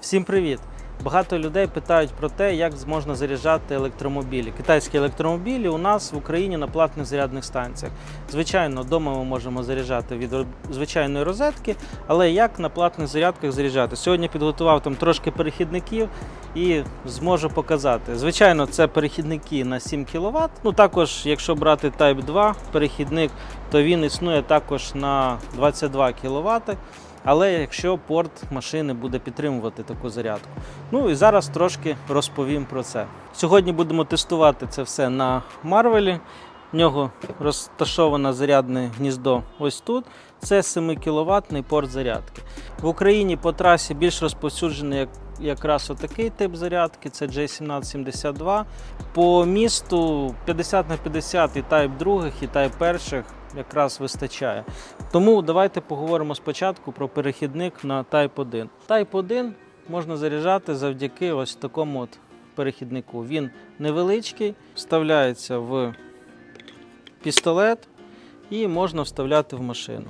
Всім привіт! Багато людей питають про те, як можна заряджати електромобілі. Китайські електромобілі у нас в Україні на платних зарядних станціях. Звичайно, вдома ми можемо заряджати від звичайної розетки, але як на платних зарядках заряджати? Сьогодні підготував там трошки перехідників і зможу показати. Звичайно, це перехідники на 7 кВт. Ну також, якщо брати Type 2 перехідник, то він існує також на 22 кВт. Але якщо порт машини буде підтримувати таку зарядку. Ну і зараз трошки розповім про це. Сьогодні будемо тестувати це все на Марвелі. В нього розташоване зарядне гніздо ось тут. Це 7 кВт порт зарядки. В Україні по трасі більш розповсюджений як, якраз отакий тип зарядки, це J1772. По місту 50 на 50 і Type 2, і Type 1 якраз вистачає. Тому давайте поговоримо спочатку про перехідник на Type 1. Type 1 можна заряджати завдяки ось такому от перехіднику. Він невеличкий, вставляється в пістолет і можна вставляти в машину.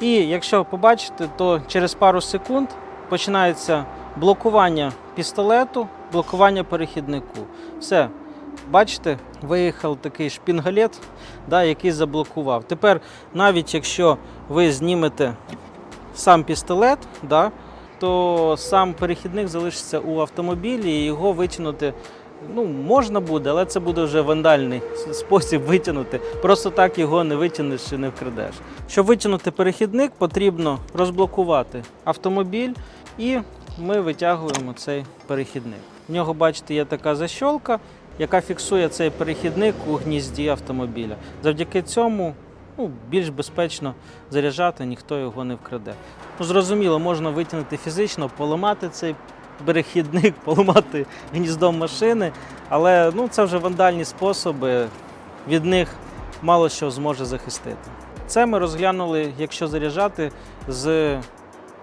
І якщо побачите, то через пару секунд починається блокування пістолету, блокування перехіднику. Все, бачите, виїхав такий шпінгалет, да, який заблокував. Тепер, навіть якщо ви знімете сам пістолет, да, то сам перехідник залишиться у автомобілі і його витягнути. Ну, можна буде, але це буде вже вандальний спосіб витягнути. Просто так його не витягнеш і не вкрадеш. Щоб витягнути перехідник, потрібно розблокувати автомобіль і ми витягуємо цей перехідник. В нього, бачите, є така защолка, яка фіксує цей перехідник у гнізді автомобіля. Завдяки цьому ну, більш безпечно заряджати, ніхто його не вкраде. Ну, зрозуміло, можна витягнути фізично, поламати цей перехідник, поламати гніздо машини, але ну, це вже вандальні способи, від них мало що зможе захистити. Це ми розглянули, якщо заряджати з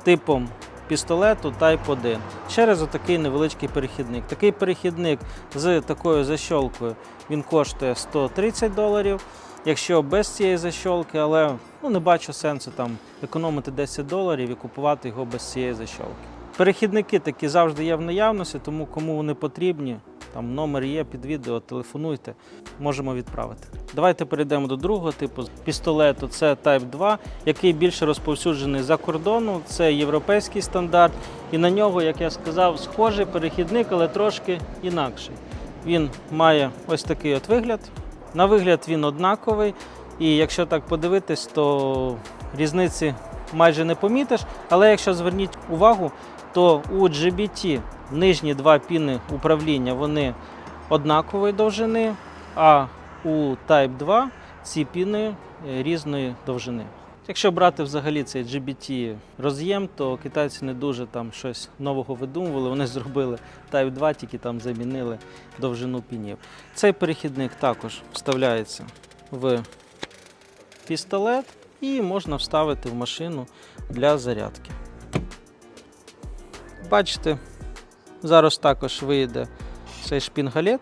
типом пістолету Type 1 через отакий невеличкий перехідник. Такий перехідник з такою защолкою він коштує 130 доларів. Якщо без цієї защолки, але ну, не бачу сенсу там економити 10 доларів і купувати його без цієї защолки. Перехідники такі завжди є в наявності, тому кому вони потрібні, там номер є під відео, телефонуйте, можемо відправити. Давайте перейдемо до другого типу пістолету. Це Type 2, який більше розповсюджений за кордону. Це європейський стандарт, і на нього, як я сказав, схожий перехідник, але трошки інакший. Він має ось такий от вигляд. На вигляд він однаковий, і якщо так подивитись, то різниці майже не помітиш. Але якщо зверніть увагу, то у GBT нижні два піни управління вони однакової довжини, а у Type 2 ці піни е, різної довжини. Якщо брати взагалі цей GBT роз'єм, то китайці не дуже там щось нового видумували. Вони зробили Type 2, тільки там замінили довжину пінів. Цей перехідник також вставляється в пістолет і можна вставити в машину для зарядки. Бачите, зараз також вийде цей шпінгалет,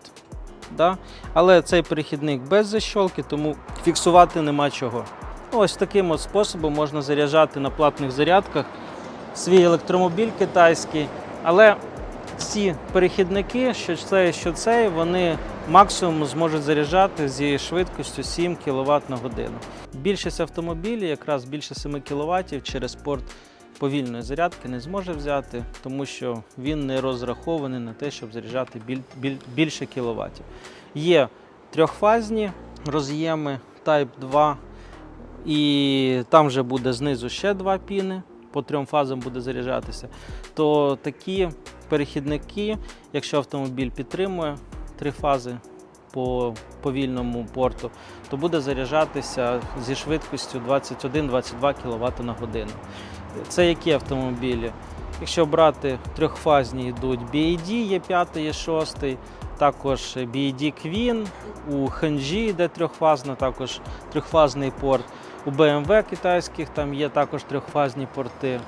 да? але цей перехідник без защолки, тому фіксувати нема чого. Ось таким от способом можна заряджати на платних зарядках свій електромобіль китайський. Але ці перехідники, що цей, що цей, вони максимум зможуть заряджати зі швидкістю 7 кВт на годину. Більшість автомобілів, якраз більше 7 кВт через порт повільної зарядки не зможе взяти, тому що він не розрахований на те, щоб заряджати біль, біль, більше кіловатів. Є трьохфазні роз'єми Type 2, і там вже буде знизу ще два піни, по трьом фазам буде заряджатися. То такі перехідники, якщо автомобіль підтримує три фази по повільному порту, то буде заряджатися зі швидкістю 21-22 кВт на годину. Це які автомобілі? Якщо брати трьохфазні йдуть BAD, є 5, є 6, також BAD Queen, у Хенджі йде трьохфазна, також трьохфазний порт. У BMW китайських там є також трьохфазні порти.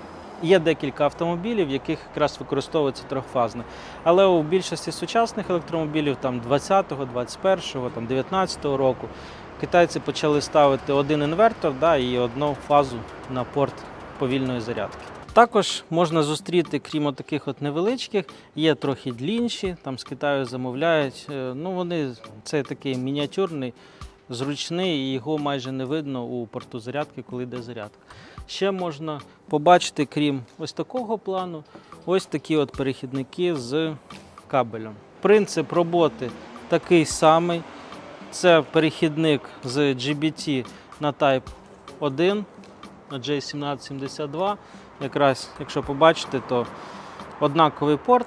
Є декілька автомобілів, яких якраз використовується трьохфазне. Але у більшості сучасних електромобілів там 20-го, 21-го, там 19-го року китайці почали ставити один інвертор да, і одну фазу на порт повільної зарядки. Також можна зустріти, крім таких от невеличких, є трохи длінші, там з Китаю замовляють. Е, Ну, вони це такий мініатюрний, зручний, і його майже не видно у порту зарядки, коли йде зарядка. Ще можна побачити, крім ось такого плану, ось такі от перехідники з кабелем. Принцип роботи такий самий. Це перехідник з GBT на Type 1 на J1772. Якраз, якщо побачите, то однаковий порт,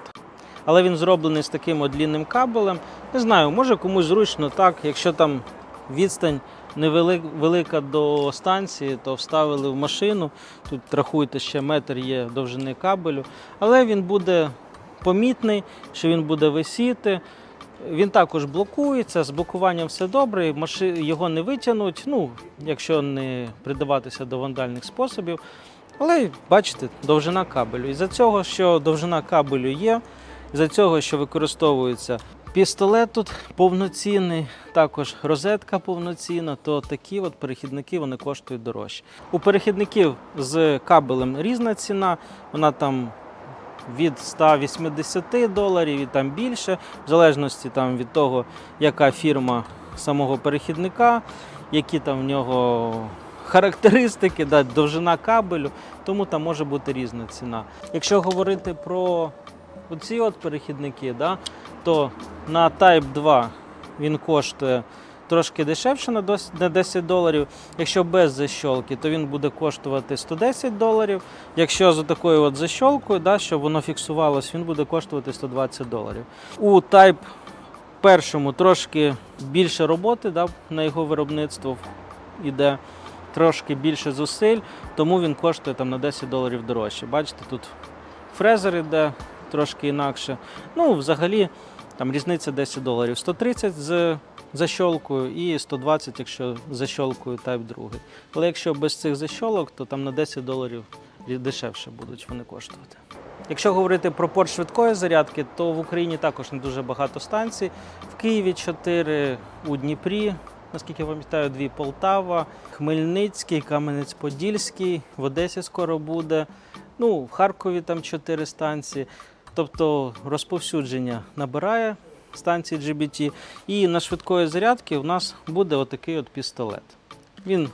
але він зроблений з таким от длінним кабелем. Не знаю, може комусь зручно так, якщо там відстань невелика до станції, то вставили в машину. Тут рахуйте, ще метр є довжини кабелю, але він буде помітний, що він буде висіти. Він також блокується, з блокуванням все добре, його не витягнуть, ну, якщо не придаватися до вандальних способів. Але бачите, довжина кабелю. І за цього, що довжина кабелю є, за цього, що використовується пістолет тут повноцінний, також розетка повноцінна, то такі от перехідники вони коштують дорожче. У перехідників з кабелем різна ціна, вона там від 180 доларів і там більше, в залежності там від того, яка фірма самого перехідника, які там в нього характеристики, да, довжина кабелю, тому там може бути різна ціна. Якщо говорити про оці от перехідники, да, то на Type 2 він коштує трошки дешевше на 10 доларів. Якщо без защолки, то він буде коштувати 110 доларів. Якщо з такою от защолкою, да, щоб воно фіксувалось, він буде коштувати 120 доларів. У Type першому трошки більше роботи да, на його виробництво іде, трошки більше зусиль, тому він коштує там на 10 доларів дорожче. Бачите, тут фрезер іде трошки інакше. Ну, взагалі, там різниця 10 доларів. 130 з защолкою і 120, якщо защолкою Type 2. Але якщо без цих защолок, то там на 10 доларів дешевше будуть вони коштувати. Якщо говорити про порт швидкої зарядки, то в Україні також не дуже багато станцій. В Києві 4, у Дніпрі, наскільки я пам'ятаю, дві Полтава, Хмельницький, Кам'янець-Подільський, в Одесі скоро буде. Ну, в Харкові там 4 станції. Тобто розповсюдження набирає станції GBT. І на швидкої зарядки у нас буде отакий от пістолет. Він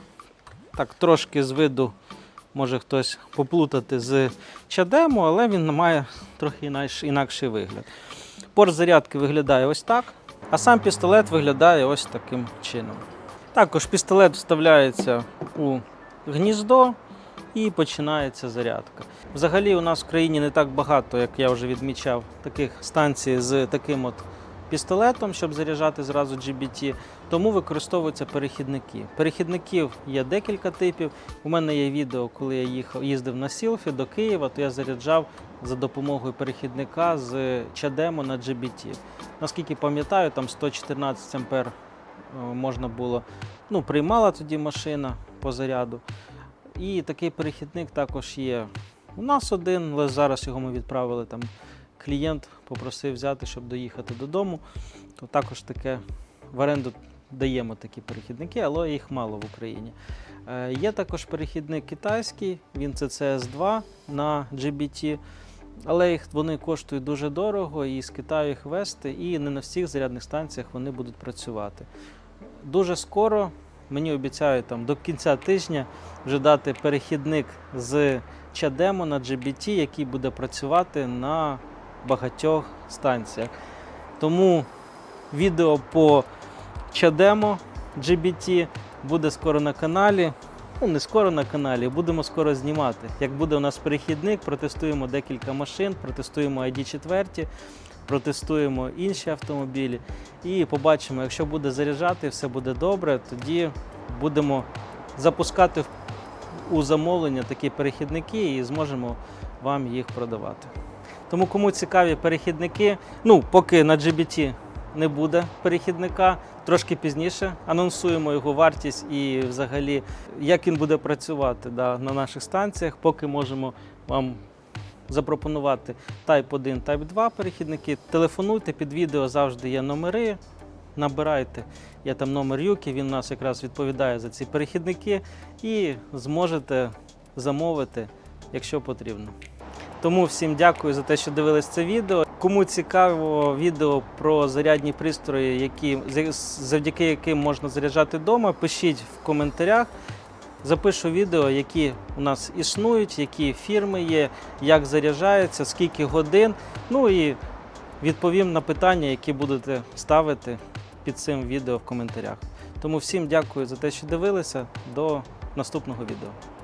так трошки з виду може хтось поплутати з чадемо, але він має трохи інакший вигляд. Порт зарядки виглядає ось так, а сам пістолет виглядає ось таким чином. Також пістолет вставляється у гніздо і починається зарядка. Взагалі, у нас в країні не так багато, як я вже відмічав, таких станцій з таким от пістолетом, щоб заряджати зразу GBT, тому використовуються перехідники. Перехідників є декілька типів. У мене є відео, коли я їхав, їздив на Сілфі до Києва, то я заряджав за допомогою перехідника з чадемо на GBT. Наскільки пам'ятаю, там 114 ампер е, можна було. Ну, приймала тоді машина по заряду. І такий перехідник також є. У нас один, але зараз його ми відправили там. Клієнт попросив взяти, щоб доїхати додому. То також таке в оренду даємо такі перехідники, але їх мало в Україні. Е, Є також перехідник китайський, він CCS2 на GBT, але їх вони коштують дуже дорого, і з Китаю їх вести, і не на всіх зарядних станціях вони будуть працювати. Дуже скоро мені обіцяють там до кінця тижня вже дати перехідник з чадемо на GBT, який буде працювати на багатьох станціях. Тому відео по чадемо GBT буде скоро на каналі. Ну, не скоро на каналі, будемо скоро знімати. Як буде у нас перехідник, протестуємо декілька машин, протестуємо ID4, протестуємо інші автомобілі і побачимо, якщо буде заряджати, все буде добре, тоді будемо запускати у замовлення такі перехідники і зможемо вам їх продавати. Тому кому цікаві перехідники, ну поки на GBT не буде перехідника, трошки пізніше анонсуємо його вартість і взагалі як він буде працювати да, на наших станціях, поки можемо вам запропонувати Type 1, Type 2 перехідники. Телефонуйте під відео завжди є номери. Набирайте, є там номер Юки, він у нас якраз відповідає за ці перехідники і зможете замовити якщо потрібно. Тому всім дякую за те, що дивились це відео. Кому цікаво відео про зарядні пристрої, які завдяки яким можна заряджати вдома, пишіть в коментарях. Запишу відео, які у нас існують, які фірми є, як заряджаються, скільки годин. Ну і відповім на питання, які будете ставити під цим відео в коментарях. Тому всім дякую за те, що дивилися. До наступного відео.